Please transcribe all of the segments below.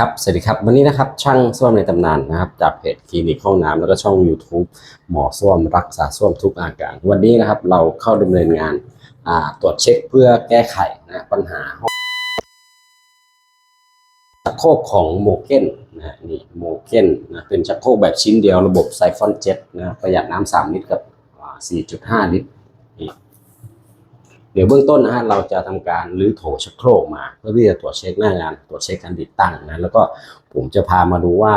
ครับ สวัสดีครับ วันนี้นะครับ ช่างส้วมในตำนานนะครับ จากเพจคลินิกห้องน้ำแล้วก็ช่อง YouTube หมอส้วมรักษาส้วมทุกอาการวันนี้นะครับ เราเข้าดำเนินงานาตรวจเช็คเพื่อแก้ไขนะปัญหาห้องชักโครกของโมเก้นนะนี่โมเก้นนะเป็นชักโครกแบบชิ้นเดียวระบบไซฟอนเจ็ตนะประหยัดน้ำ3ลิตรกับอ่า4.5 ลิตรนี่ เดี๋ยวเบื้องต้นนะฮะเราจะทำการรื้อโถชักโครกมา เพื่อที่จะตรวจเช็คหน้างาน ตรวจเช็คการติดตั้งนะแล้วก็ผมจะพามาดูว่า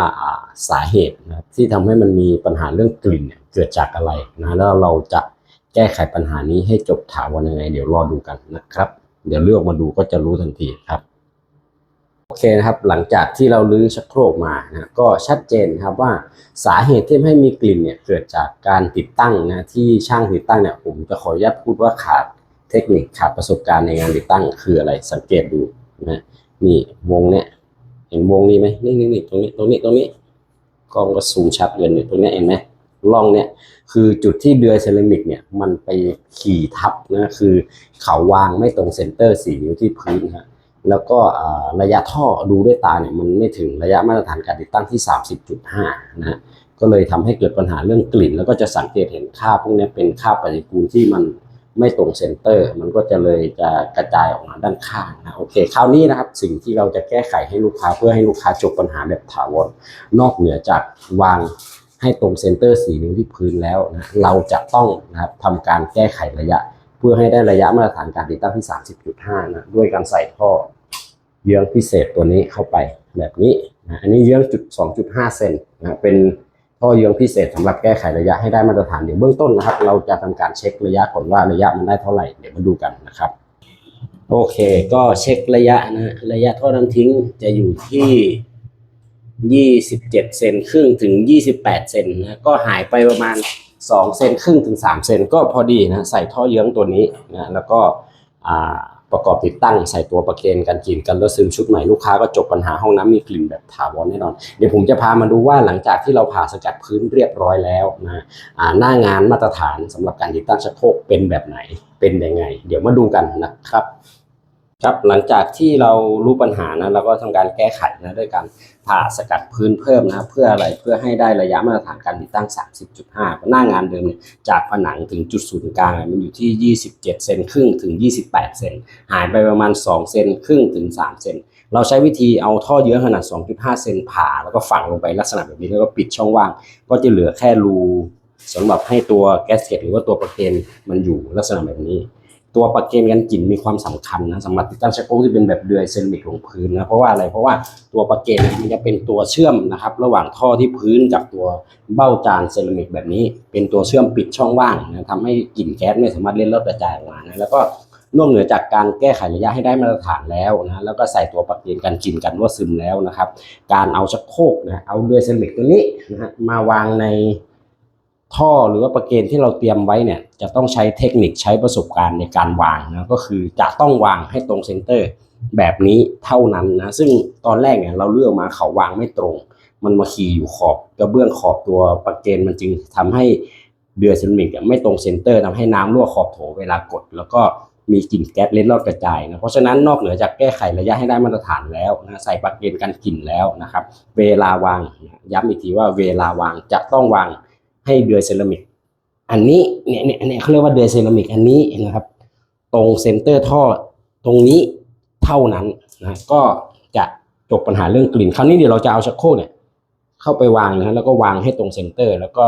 สาเหตุนะครับที่ทำให้มันมีปัญหาเรื่องกลิ่นเนี่ยเกิดจากอะไรนะแล้วเราจะแก้ไขปัญหานี้ให้จบถาวรยังไง เดี๋ยวรอดูกันนะครับ เดี๋ยวเลือกมาดูก็จะรู้ทันทีครับโอเคนะครับหลังจากที่เราลื้อชักโครกมานะก็ชัดเจนครับว่าสาเหตุที่ให้มีกลิ่นเนี่ยเกิดจากการติดตั้งนะที่ช่างติดตั้งเนี่ยผมจะขออนุญาตพูดว่าขาด เทคนิคขาดประสบการณ์ในงานติดตั้งคืออะไรสังเกตดูนะนี่วงเนี่ยเห็นวงนี้ไหมนี่นี่นี่ตรงนี้ตรงนี้ตรงนี้กล้องก็ซูมชัดเลยเนี่ยตรงนี้เห็นไหมร่องเนี่ยคือจุดที่เดือยเซรามิกเนี่ยมันไปขี่ทับนะคือเขาวางไม่ตรงเซนเตอร์สี่นิ้วที่พื้นฮะแล้วก็ระยะท่อดูด้วยตาเนี่ยมันไม่ถึงระยะมาตรฐานการติดตั้งที่ 30.5นะฮะก็เลยทำให้เกิดปัญหาเรื่องกลิ่น แล้วก็จะสังเกตเห็นค่าพวกนี้เป็นค่าปฏิกูลที่มัน ไม่ตรงเซนเตอร์ มันก็จะเลยจะกระจายออกมาด้านข้างนะโอเคคราวนี้นะครับสิ่งที่เราจะแก้ไขให้ลูกค้าเพื่อให้ลูกค้าจบปัญหาแบบถาวรนอกเหนือจากวางให้ตรงเซนเตอร์สีนิ้วที่พื้นแล้วนะเราจะต้องนะครับทำการแก้ไขระยะ เพื่อให้ได้ระยะมาตรฐานการติดตั้งที่ 30.5นะด้วยการใส่ท่อเยื้องพิเศษตัวนี้เข้าไปแบบนี้นะอันนี้เยื้องจุด2.5เซนนะเป็น ท่อเยื้องพิเศษสำหรับแก้ไขระยะให้ได้มาตรฐานเดี๋ยวเบื้องต้นนะครับ เราจะทำการเช็คระยะก่อนว่าระยะมันได้เท่าไหร่เดี๋ยวมาดูกันนะครับ โอเค ก็เช็คระยะนะระยะท่อน้ำทิ้งจะอยู่ที่27เซนครึ่งถึง28เซนนะก็หายไปประมาณ2เซนครึ่งถึง3เซนก็พอดีนะใส่ท่อเยื้องตัวนี้นะแล้วก็อ่า ประกอบติดตั้งใส่ตัวประเคนกันกลิ่นกันแล้วซึมชุดใหม่ลูกค้าก็จบปัญหาห้องน้ำมีกลิ่นแบบถาวรแน่นอน เดี๋ยวผมจะพามาดูว่าหลังจากที่เราผ่าสกัดพื้นเรียบร้อยแล้วนะอ่าหน้างานมาตรฐานสำหรับการติดตั้งชักโครกเป็นแบบไหนเป็นยังไง เดี๋ยวมาดูกันนะครับ ครับหลังจากที่เรารู้ปัญหานะเราก็ทำการแก้ไขนะด้วยการผ่าสกัดพื้นเพิ่มนะเพื่ออะไรเพื่อให้ได้ระยะมาตรฐานการติดตั้ง 30.5 หน้างานเดิมเนี่ยจากผนังถึงจุดศูนย์กลางมันอยู่ที่ 27 เซนครึ่งถึง 28 เซนหายไปประมาณ 2 เซนครึ่งถึง 3 เซนเราใช้วิธีเอาท่อเยื้องขนาด 2.5 เซนผ่าแล้วก็ฝังลงไปลักษณะแบบนี้แล้วก็ปิดช่องว่าง ก็จะเหลือแค่รูสำหรับให้ตัวแก๊สเก็ตหรือว่าตัวประเคนมันอยู่ลักษณะแบบนี้ ตัวประเคนกันกลิ่นมีความสำคัญนะสำหรับติดตั้งชักโครกที่เป็นแบบเดือยเซรามิกลงพื้นนะเพราะว่าอะไรเพราะว่าตัวประเคนมันจะเป็นตัวเชื่อมนะครับ ระหว่างท่อที่พื้นกับตัวเบ้าจานเซรามิกแบบนี้ เป็นตัวเชื่อมปิดช่องว่างนะทำให้กลิ่นแก๊สไม่สามารถเล็ดลอดกระจายออกมานะแล้วก็นอกเหนือจากการแก้ไขระยะให้ได้มาตรฐานแล้วนะแล้วก็ใส่ตัวประเคนกันกลิ่นกันรั่วซึมแล้วนะครับ การเอาชักโครกนะเอาเดือยเซรามิกตัวนี้นะฮะมาวางใน ท่อหรือว่าประเกณที่เราเตรียมไว้เนี่ยจะต้องใช้เทคนิคใช้ประสบการณ์ในการวางนะก็คือจะต้องวางให้ตรงเซนเตอร์แบบนี้เท่านั้นนะซึ่งตอนแรกเนี่ยเราเลือกมาเขาวางไม่ตรง มันมาขี่อยู่ขอบกระเบื้องขอบตัวประเกณมันจึงทำให้เดือยเซรามิกเนี่ยไม่ตรงเซนเตอร์ทำให้น้ำรั่วขอบโถเวลากด แล้วก็มีกลิ่นแก๊สเล็ดลอดกระจายนะเพราะฉะนั้นนอกเหนือจากแก้ไขระยะให้ได้มาตรฐานแล้วนะใส่ประเกณกันกลิ่นแล้วนะครับ เวลาวางย้ำอีกทีว่าเวลาวางจะต้องวาง ให้เดือยเซรามิก อันนี้เนี่ยเนี่ยเนี่ยเขาเรียกว่าเดือยเซรามิกอันนี้นะครับ ตรงเซนเตอร์ท่อตรงนี้เท่านั้นนะก็จะจบปัญหาเรื่องกลิ่น คราวนี้เดี๋ยวเราจะเอาชักโครกเนี่ยเข้าไปวางนะแล้วก็วางให้ตรงเซนเตอร์ แล้วก็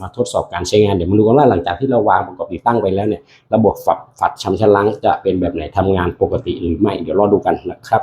มาทดสอบการใช้งานเดี๋ยวมาดูกันว่าหลังจากที่เราวางประกอบติดตั้งไปแล้วเนี่ย ระบบฝักฝัดชำชะลังจะเป็นแบบไหนทำงานปกติหรือไม่เดี๋ยวรอดูกันนะครับ